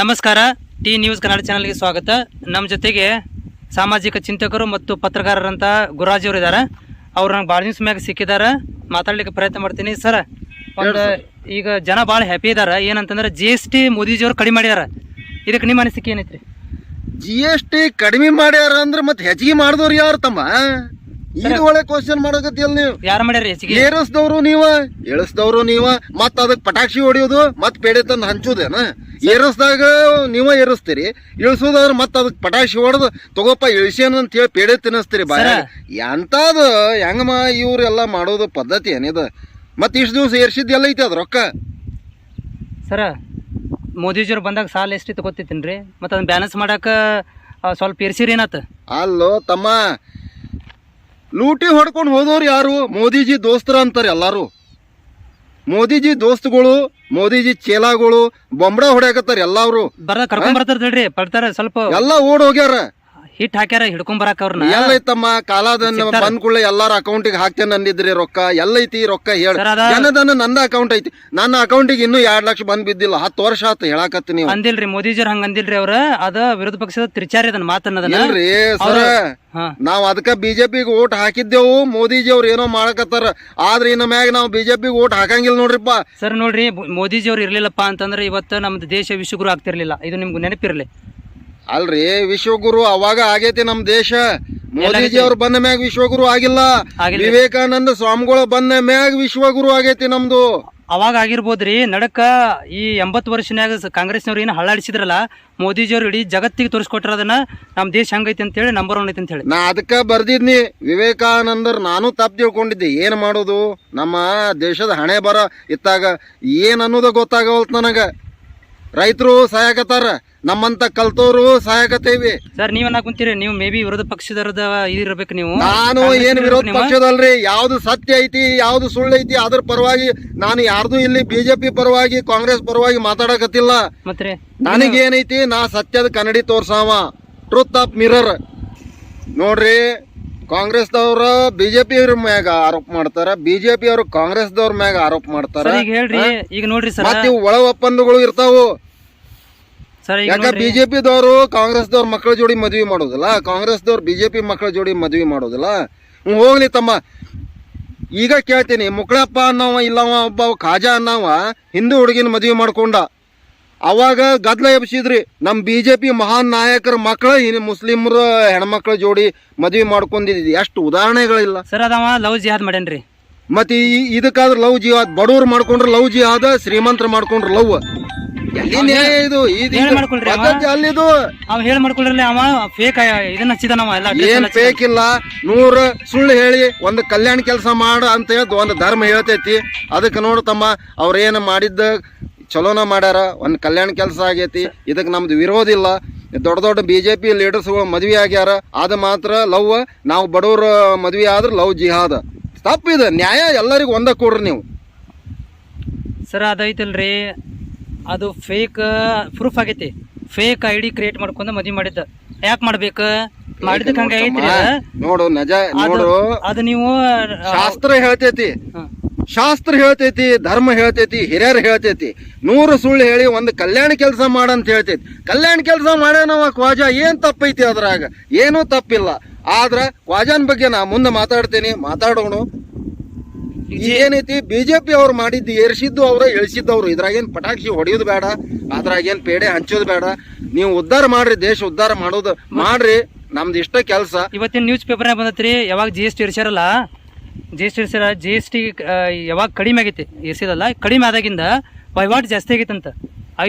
ನಮಸ್ಕಾರ. T news Kannada ಚಾನಲ್ಗೆ ಸ್ವಾಗತ. ನಮ್ಮ ಜೊತೆಗೆ ಸಾಮಾಜಿಕ ಚಿಂತಕರು ಮತ್ತು ಪತ್ರಕಾರರಂತ ಗುರುರಾಜ್ ಅವರು ಇದ್ದಾರೆ ಅವ್ರು ನಂಗೆ ಭಾಳ ದಿವ್ಸ ಮ್ಯಾಗ ಸಿಕ್ಕಿದ್ದಾರೆ ಮಾತಾಡ್ಲಿಕ್ಕೆ ಪ್ರಯತ್ನ ಮಾಡ್ತೀನಿ. ಸರ್ ಒಂದು ಈಗ ಜನ ಭಾಳ ಹ್ಯಾಪಿ ಇದ್ದಾರೆ ಏನಂತಂದ್ರೆ ಜಿ ಎಸ್ ಟಿ ಮೋದಿಜಿಯವರು ಕಡಿಮೆ ಮಾಡ್ಯಾರ. ಇದಕ್ಕೆ ನಿಮ್ಮ ಅನಿಸಿಕೆ ಏನೈತ್ರಿ? ಜಿ ಎಸ್ ಟಿ ಕಡಿಮೆ ಮಾಡ್ಯಾರ ಅಂದ್ರೆ ಮತ್ತೆ ಹೆಚ್ಚಿಗೆ ಮಾಡಿದವ್ರು ಯಾರು ತಮ್ಮ? ಇದು ಒಳ್ಳೆ ಕ್ವಶನ್ ಮಾಡಕತ್ತಿಯಲ್ಲ ನೀವು. ಯಾರು ಮಾಡ್ಯಾರ ಏರಿಸ್ದವ್ರು ನೀವ? ಇಳಿಸ್ದವ್ರು ನೀವ? ಮತ್ತ ಅದಕ್ ಪಟಾಕ್ಷಿ ಹೊಡಿಯೋದು ಮತ್ ಪೇಡೆ ತಂದು ಹಂಚುದೇನ? ಏರಿಸ್ದಾಗ ನೀವ ಏರಿಸ್ತೀರಿ. ಇಳಿಸೋದಾದ್ರ ಮತ್ತ ಅದಕ್ ಪಟಾಕ್ಷಿ ಹೊಡೆದು ತಗೋಪ್ಪ ಇಳಿಸೇನ ಅಂತ ಹೇಳಿ ಪೇಡೆ ತಿನ್ನಿಸ್ತೀರಿ ಬಾಯ ಎಂತಾದ ಹೆಂಗಮ್ಮ ಇವ್ರೆಲ್ಲ ಮಾಡೋದು ಪದ್ಧತಿ ಏನಿದ? ಮತ್ ಇಷ್ಟು ದಿವಸ ಏರ್ಸಿದ್ ಎಲ್ಲ ಐತಿ ಅದ್ ರೊಕ್ಕ? ಸರ ಮೋದಿಜಿಯವ್ರು ಬಂದಾಗ ಸಾಲ ಎಷ್ಟು ತಗೋತಿತ್ತೇನ್ರಿ ಮತ್ತು ಅದನ್ನ ಬ್ಯಾಲೆನ್ಸ್ ಮಾಡಕ್ಕೆ ಸ್ವಲ್ಪ ಇರ್ಸಿರಿ ಏನತ್ತ ಅಲ್ಲೋ ತಮ್ಮ ಲೂಟಿ ಹೊಡ್ಕೊಂಡು ಹೋದವ್ರು ಯಾರು? ಮೋದಿಜಿ ದೋಸ್ತರ ಅಂತಾರೆ ಎಲ್ಲರೂ. ಮೋದಿಜಿ ದೋಸ್ತಗಳು ಮೋದಿಜಿ ಚೇಲಾಗಳು ಬೊಂಬಡ ಹೊಡ್ಯಾಕತ್ತಾರ ಎಲ್ಲಾರು ಬರ್ತಾರ ಸ್ವಲ್ಪ ಎಲ್ಲ ಓಡ್ ಹೋಗ್ಯಾರ. ಹಿಟ್ ಹಾಕ್ಯಾರ ಹಿಡ್ಕೊಂಡ್ ಬರಾಕ ಅವ್ರನ್ನ ಎಲ್ಲ ಐತಮ್ಮ ಕಾಲಾದ ಬಂದ್ ಕೂಡಲೇ ಎಲ್ಲಾರ ಅಕೌಂಟಿಗೆ ಹಾಕ್ತೇನೆ ಅಂದಿದ್ರಿ ರೊಕ್ಕ ಎಲ್ಲ ಐತಿ ರೊಕ್ಕ ಹೇಳ. ಜನದನ್ನ ನಂದ ಅಕೌಂಟ್ ಐತಿ. ನನ್ನ ಅಕೌಂಟಿಗೆ ಇನ್ನೂ ಎರಡ್ ಲಕ್ಷ ಬಂದ್ ಬಿದ್ದಿಲ್ಲ ಹತ್ತು ವರ್ಷ ಆತು ಹೇಳಾಕತ್ತಿ ನೀವು. ಅಂದಿಲ್ರಿ ಮೋದಿಜರ್ ಹಂಗ ಅಂದಿಲ್ರಿ ಅವ್ರ. ಅದ ವಿರೋಧ ಪಕ್ಷದ ತ್ರಿಚಾರಿ ಅದನ್ನ ಮಾತನ್ನದನ್ನ ಇಲ್ರಿ ಸರ ನಾವ್ ಅದಕ್ಕ ಬಿಜೆಪಿಗೆ ಓಟ್ ಹಾಕಿದ್ದೆವು ಮೋದಿಜಿ ಅವ್ರು ಏನೋ ಮಾಡಕತ್ತಾರ. ಆದ್ರೆ ಇನ್ನ ಮ್ಯಾಗ ನಾವು ಬಿಜೆಪಿಗೆ ಓಟ್ ಹಾಕಂಗಿಲ್ಲ ನೋಡ್ರಿಪ್ಪ. ಸರ್ ನೋಡ್ರಿ ಮೋದಿಜಿ ಅವ್ರು ಇರ್ಲಿಲ್ಲಪ್ಪ ಅಂತಂದ್ರೆ ಇವತ್ತು ನಮ್ದು ದೇಶ ವಿಶ್ವಗುರು ಆಗ್ತಿರ್ಲಿಲ್ಲ. ಇದು ನಿಮ್ಗೆ ನೆನಪಿರ್ಲಿ. ಅಲ್ರಿ ವಿಶ್ವಗುರು ಅವಾಗ ಆಗೈತಿ ನಮ್ ದೇಶ. ಮೋದಿಜಿ ಅವ್ರು ಬಂದ ಮ್ಯಾಗ ವಿಶ್ವಗುರು ಆಗಿಲ್ಲ. ವಿವೇಕಾನಂದ ಸ್ವಾಮಿಗಳು ಬಂದ ಮ್ಯಾಗ ವಿಶ್ವಗುರು ಆಗೈತಿ ನಮ್ದು. ಅವಾಗ ಆಗಿರ್ಬೋದ್ರಿ. ನಡಕ ಈ ಎಂಬತ್ತು ವರ್ಷನ್ಯಾಗ ಕಾಂಗ್ರೆಸ್ನವ್ರು ಏನು ಹಳ್ಳಾಡಿಸಿದ್ರಲ್ಲ ಮೋದಿಜಿಯವ್ರು ಇಡೀ ಜಗತ್ತಿಗೆ ತೋರಿಸ್ಕೊಟ್ರ ಅದನ್ನ ನಮ್ಮ ದೇಶ ಹಂಗೈತಿ ಅಂತೇಳಿ ನಂಬರ್ ಒನ್ ಐತಿ ಅಂತ ಹೇಳಿ ನಾ ಅದಕ್ಕ ಬರ್ದಿದ್ನಿ. ವಿವೇಕಾನಂದರ್ ನಾನು ತಪ್ಪು ತಿಳ್ಕೊಂಡಿದ್ದೆ. ಏನ್ ಮಾಡೋದು? ನಮ್ಮ ದೇಶದ ಹಣೆ ಬರ ಇತ್ತಾಗ. ಏನ್ ಅನ್ನೋದು ಗೊತ್ತಾಗವಲ್ತ್ ನನಗ. ರೈತರು ಸಹಾಯಕತ್ತಾರ ನಮ್ಮಂತ ಕಲ್ತೋರು ಸಹಾಯಕತ್ತೇವಿ. ಸರ್ ನೀವೇನ ಕುಂತೀರಿ ನೀವು ಮೇ ಬಿ ವಿರೋಧ ಪಕ್ಷದ ಇದಿರ್ಬೇಕು ನೀವು. ನಾನು ಏನ್ ವಿರೋಧ ನೀವು. ಪಕ್ಷದಲ್ರಿ ಯಾವ್ದು ಸತ್ಯ ಐತಿ ಯಾವ್ದು ಸುಳ್ಳು ಐತಿ ಅದ್ರ ಪರವಾಗಿ ನಾನು ಯಾರ್ದು ಇಲ್ಲಿ ಬಿಜೆಪಿ ಪರವಾಗಿ ಕಾಂಗ್ರೆಸ್ ಪರವಾಗಿ ಮಾತಾಡಕತ್ತಿಲ್ಲ. ಮತ್ತೆ ನನಗೇನೈತಿ ನಾ ಸತ್ಯದ ಕನ್ನಡಿ ತೋರ್ಸಾವ. ಟ್ರೂತ್ ಆಫ್ ಮಿರರ್ ನೋಡ್ರಿ ಕಾಂಗ್ರೆಸ್ದವ್ರ ಬಿಜೆಪಿ ಅವ್ರ ಮ್ಯಾಗ ಆರೋಪ ಮಾಡ್ತಾರ. ಬಿಜೆಪಿ ಅವರು ಕಾಂಗ್ರೆಸ್ದವ್ರ ಮ್ಯಾಗ ಆರೋಪ ಮಾಡ್ತಾರ. ಸರ್ ಈಗ ಹೇಳ್ರಿ ಈಗ ನೋಡ್ರಿ ಸರ್. ಮತ್ತ ಇವು ಒಳ ಒಪ್ಪಂದಗಳು ಇರ್ತಾವು. ಸರ್ ಈಗ ಯಾಕ ನೋಡ್ರಿ. ಬಿಜೆಪಿದವರು ಕಾಂಗ್ರೆಸ್ದವ್ರ ಮಕ್ಕಳ ಜೋಡಿ ಮದ್ವಿ ಮಾಡೋದಿಲ್ಲ? ಕಾಂಗ್ರೆಸ್ದವ್ರು ಬಿಜೆಪಿ ಮಕ್ಕಳ ಜೋಡಿ ಮದ್ವಿ ಮಾಡೋದಿಲ್ಲ? ಹ್ಮ್, ಹೋಗ್ಲಿ ತಮ್ಮ. ಈಗ ಕೇಳ್ತೀನಿ ಮುಕ್ಳಪ್ಪ ಅನ್ನವ ಇಲ್ಲವ ಒಬ್ಬ ಖಾಜಾ ಅನ್ನವ ಹಿಂದೂ ಹುಡುಗಿನ ಮದ್ವಿ ಮಾಡ್ಕೊಂಡ. ಅವಾಗ ಗದ್ಲ ಎಬ್ಸಿದ್ರಿ. ನಮ್ ಬಿಜೆಪಿ ಮಹಾನ್ ನಾಯಕರ ಮಕ್ಕಳ ಮುಸ್ಲಿಮ್ರ ಹೆಣ್ಮಕ್ಳ ಜೋಡಿ ಮದ್ವಿ ಮಾಡ್ಕೊಂಡಿದ್ ಎಷ್ಟು ಉದಾಹರಣೆಗಳಿಲ್ಲ. ಸರ್ ಅದಾವ ಲವ್ ಜಿಹಾದ್ ಮಾಡೇನ್ರಿ ಮತ್ತೆ ಈ ಇದಕ್ಕಾದ್ರ ಲವ್ ಜಿಹಾದ್ ಬಡವ್ರು ಮಾಡ್ಕೊಂಡ್ರ ಲವ್ ಜಿಹಾದ ಶ್ರೀಮಂತರ ಮಾಡ್ಕೊಂಡ್ರ ಲವ್. ಎಲ್ಲಿ ನ್ಯಾಯ ಇದು? ಮಾಡ್ಕೊಳ್ರಿ ಅವ? ಪದ್ಧತಿ ಅಲ್ಲಿದು. ಅವ ಹೇಳಿ ಮಾಡ್ಕೊಳ್ರಲ್ಲ ಅವ ಫೇಕ್ ಇದನ್ನ ಹಚ್ಚಿದಾನವ ಎಲ್ಲ dress ಏನ್ ಎಲ್ಲ ಬೇಕಿಲ್ಲ ನೂರ ಸುಳ್ಳು ಹೇಳಿ ಒಂದು ಕಲ್ಯಾಣ ಕೆಲಸ ಮಾಡ ಅಂತ ಹೇಳಿ ಒಂದು ಧರ್ಮ ಹೇಳ್ತೈತಿ. ಅದಕ್ಕೆ ನೋಡು ತಮ್ಮ ಅವ್ರೇನು ಮಾಡಿದ್ದ ಚಲೋನ ಮಾಡ್ಯಾರ ಒಂದು ಕಲ್ಯಾಣ ಕೆಲಸ ಆಗೈತಿ ಇದಕ್ಕೆ ನಮ್ದು ವಿರೋಧ ಇಲ್ಲ. ದೊಡ್ಡ ದೊಡ್ಡ ಬಿ ಜೆ ಪಿ ಲೀಡರ್ಸ್ಗಳು ಮದ್ವೆ ಆಗ್ಯಾರ ಅದು ಮಾತ್ರ ಲವ್ ನಾವು ಬಡವ್ರ ಮದ್ವೆ ಆದ್ರೆ ಲವ್ ಜಿಹಾದ. ಇದು ನ್ಯಾಯ ಎಲ್ಲರಿಗೂ ಒಂದ ಕೊಡ್ರಿ ನೀವು. ಸರ್ ಅದೈತಲ್ರಿ ಅದು ಫೇಕ್ ಪ್ರೂಫ್ ಆಗೈತಿ. ಫೇಕ್ ಐ ಡಿ ಕ್ರಿಯೇಟ್ ಮಾಡ್ಕೊಂಡು ಮದ್ವಿ ಮಾಡಿದ್ದ. ಯಾಕೆ ಮಾಡ್ಬೇಕು? ಮಾಡಿದಕ್ಕೆ ಹಂಗ ಐತ್ರಿ ನೋಡು ನಜ ನೋಡು. ಅದು ನೀವು ಶಾಸ್ತ್ರ ಹೇಳ್ತೈತಿ. ಶಾಸ್ತ್ರ ಹೇಳ್ತೈತಿ ಧರ್ಮ ಹೇಳ್ತೈತಿ ಹಿರಿಯರು ಹೇಳ್ತೈತಿ. ನೂರು ಸುಳ್ಳು ಹೇಳಿ ಒಂದು ಕಲ್ಯಾಣ ಕೆಲಸ ಮಾಡಂತ ಹೇಳ್ತೈತಿ. ಕಲ್ಯಾಣ ಕೆಲಸ ಮಾಡ್ಯಾನವ ಕ್ವಾಜ ಏನ್ ತಪ್ಪೈತಿ ಅದ್ರಾಗ? ಏನೂ ತಪ್ಪಿಲ್ಲ. ಆದ್ರ ಕ್ವಾಜಾನ್ ಬಗ್ಗೆ ನಾ ಮುಂದೆ ಮಾತಾಡ್ತೇನೆ ಮಾತಾಡೋಣ. ಏನೈತಿ ಬಿಜೆಪಿ ಅವ್ರು ಮಾಡಿದ್ದು ಏರ್ಸಿದ್ದು ಅವ್ರ ಇಳಿಸಿದ್ದವ್ರು ಇದ್ರಾಗೇನ್ ಪಟಾಕಿ ಹೊಡೆಯೋದು ಬೇಡ ಅದ್ರಾಗೇನ್ ಪೇಡೆ ಹಂಚೋದು ಬೇಡ. ನೀವು ಉದ್ಧಾರ ಮಾಡ್ರಿ ದೇಶ ಉದ್ಧಾರ ಮಾಡೋದು ಮಾಡ್ರಿ. ನಮ್ದು ಇಷ್ಟ ಕೆಲಸ. ಇವತ್ತಿನ ನ್ಯೂಸ್ ಪೇಪರ್ನಾಗ ಬಂದತ್ರಿ ಯಾವಾಗ G S T ಇರ್ಸ್ಯಾರಲ್ಲ G S T sir G S T ಯಾವಾಗ ಕಡಿಮೆ ಆಗೈತಿ ಅಲ್ಲ ಕಡಿಮೆ ಆದಾಗಿಂದ ವಹಿವಾಟು ಜಾಸ್ತಿ ಆಗೈತಂತ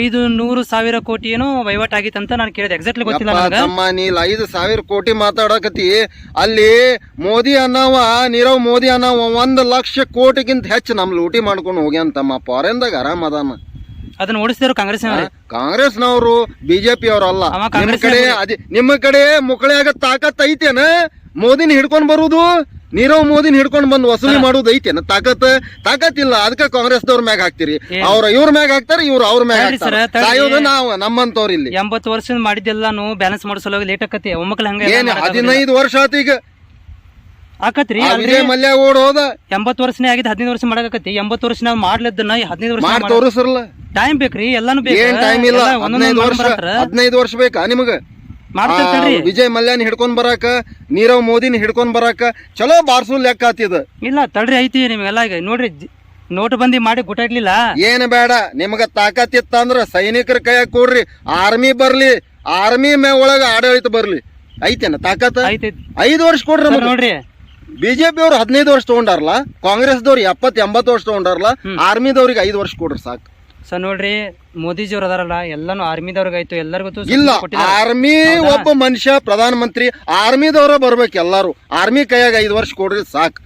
ಐದು ನೂರು ಸಾವಿರ ಕೋಟಿ ಏನೋ ವಹಿವಾಟು ಆಗಿತ್ತಂತ ನಾನು ಕೇಳಿದೆ. ಎಕ್ಸಾಕ್ಟ್ಲಿ ಗೊತ್ತಿಲ್ಲ ನನಗೆ. ತಮ್ಮ ನೀಲ್ ಐದು ಸಾವಿರ ಕೋಟಿ ಮಾತಾಡಕತಿ ಅಲ್ಲಿ ಮೋದಿ ಅನ್ನವ ನೀರವ್ ಮೋದಿ ಅನ್ನವ ಒಂದ್ ಲಕ್ಷ ಕೋಟಿಗಿಂತ ಹೆಚ್ಚು ನಮ್ ಲೂಟಿ ಮಾಡ್ಕೊಂಡು ಹೋಗ್ಯಾನ ತಮ್ಮ ಫಾರೆನ್ದಾಗ ಆರಾಮ್ ಅದಾನ. ಅದನ್ನ ಓಡಿಸಿದ್ರು ಕಾಂಗ್ರೆಸ್ನವ್ರೆ ಕಾಂಗ್ರೆಸ್ನವರು ಬಿಜೆಪಿ ಅವರಲ್ಲ ಅವ ನಿಮ್ ಕಾಂಗ್ರೆಸ್ ಕಡೆ ಅದೇ ನಿಮ್ಮ ಕಡೆ ಮುಕ್ಕಳಿಯಾಗ ತಾಕತ್ ಐತೇನ? ಮೋದಿನ ಹಿಡ್ಕೊಂಡ್ ಬರುದು? ನೀರವ್ ಮೋದಿನ ಹಿಡ್ಕೊಂಡು ಬಂದು ವಸೂಲಿ ಮಾಡುದು ಐತೇನ ತಾಕತ್ ತಾಕತ್ ಇಲ್ಲ ಅದಕ್ಕ ಕಾಂಗ್ರೆಸ್ದವ್ರ ಮ್ಯಾಗ ಹಾಕ್ತಿರಿ? ಅವ್ರ ಇವ್ರ ಮ್ಯಾಗ ಹಾಕ್ತಾರ ಇವ್ರ ಅವ್ರ ಮ್ಯಾಗ ತಡ್ರಿ. ಸಾಯೋದು ನಾವು ನಮ್ಮಂತವ್ರ ಇಲ್ಲಿ. ಎಂಬತ್ತು ವರ್ಷದ ಮಾಡಿದ್ದೆಲ್ಲಾನು ಬ್ಯಾಲೆನ್ಸ್ ಮಾಡೋ ಸಲುವಾಗಿ ಲೇಟ್ ಆಕತಿ ಒಮ್ಮಕ್ಳು ಹಂಗ ಏನ್ ಹದಿನೈದು ವರ್ಷ ಆತ ಈಗ. ಆಕತ್ರಿ ಆ ಅಲ್ರಿ? ವಿಜಯ್ ಮಲ್ಯ ಓಡ್ ಹೋದ. ಎಂಬತ್ತು ವರ್ಷನೇ ಆಗಿದೆ ಹದಿನೈದು ವರ್ಷ ಮಾಡಕತ್ತಿ ಎಂಬತ್ತು ವರ್ಷ ನಾವು ಮಾಡ್ಲದ್ದನ್ನ ಹದಿನೈದು ವರ್ಷ ಮಾಡಿ ತೋರಿಸ್ರಲ್ಲ. ಟೈಮ್ ಬೇಕ್ರಿ ಎಲ್ಲಾನು ಬೇಕು. ಏನ್ ಟೈಮ್ ಇಲ್ಲ ಹದಿನೈದು ವರ್ಷ. ಹದಿನೈದು ವರ್ಷ ಬೇಕಾ ನಿಮಗ? ವಿಜಯ್ ಮಲ್ಯನ್ ಹಿಡ್ಕೊಂಡ್ ಬರಾಕ ನೀರವ್ ಮೋದಿನ ಹಿಡ್ಕೊಂಡ್ ಬರಾಕ ಚಲೋ ಬಾರ್ಸು ಲೆಕ್ಕ ಆತಿದ ಇಲ್ಲ ತಡ್ರಿ ಐತಿ ನಿಮ್ಗೆಲ್ಲ ಈಗ. ನೋಡ್ರಿ ನೋಟ್ ಬಂದಿ ಮಾಡಿ ಗುಟಾಡ್ಲಿಲ್ಲ ಏನ್ ಬೇಡ ನಿಮಗ ತಾಕತ್ ಇತ್ತ ಅಂದ್ರ ಸೈನಿಕರ ಕೈಯಾಗ ಕೊಡ್ರಿ ಆರ್ಮಿ ಬರ್ಲಿ ಆರ್ಮಿ ಮೇ ಒಳಗ ಆಡಳಿತ ಬರ್ಲಿ. ಐತೇನ ತಾಕತ್? ಐದ್ ಐದು ವರ್ಷ ಕೊಡ್ರಿ ನಮಗ. ನೋಡ್ರಿ. ಬಿಜೆಪಿ ಅವ್ರು ಹದಿನೈದು ವರ್ಷ ತಗೊಂಡಾರಲ್ಲ ಕಾಂಗ್ರೆಸ್ ದವ್ರು ಎಪ್ಪತ್ ಎಂಬತ್ತು ವರ್ಷ ತಗೊಂಡಾರಲ್ಲ ಆರ್ಮಿದವ್ರಿಗೆ ಐದು ವರ್ಷ ಕೊಡ್ರಿ ಸಾಕು. ಸರ್ ನೋಡ್ರಿ ಮೋದಿಜಿ ಅವ್ರು ಅದಾರಲ್ಲ ಎಲ್ಲಾನು ಆರ್ಮಿದವ್ರಿಗೆ ಆಯ್ತು ಎಲ್ಲರಿಗೂ ಇಲ್ಲ ಆರ್ಮಿ ಒಬ್ಬ ಮನುಷ್ಯ ಪ್ರಧಾನ ಮಂತ್ರಿ ಆರ್ಮಿದವ್ರ ಬರ್ಬೇಕು ಎಲ್ಲಾರು. ಆರ್ಮಿ ಕೈಯಾಗ ಐದು ವರ್ಷ ಕೊಡ್ರಿ ಸಾಕು.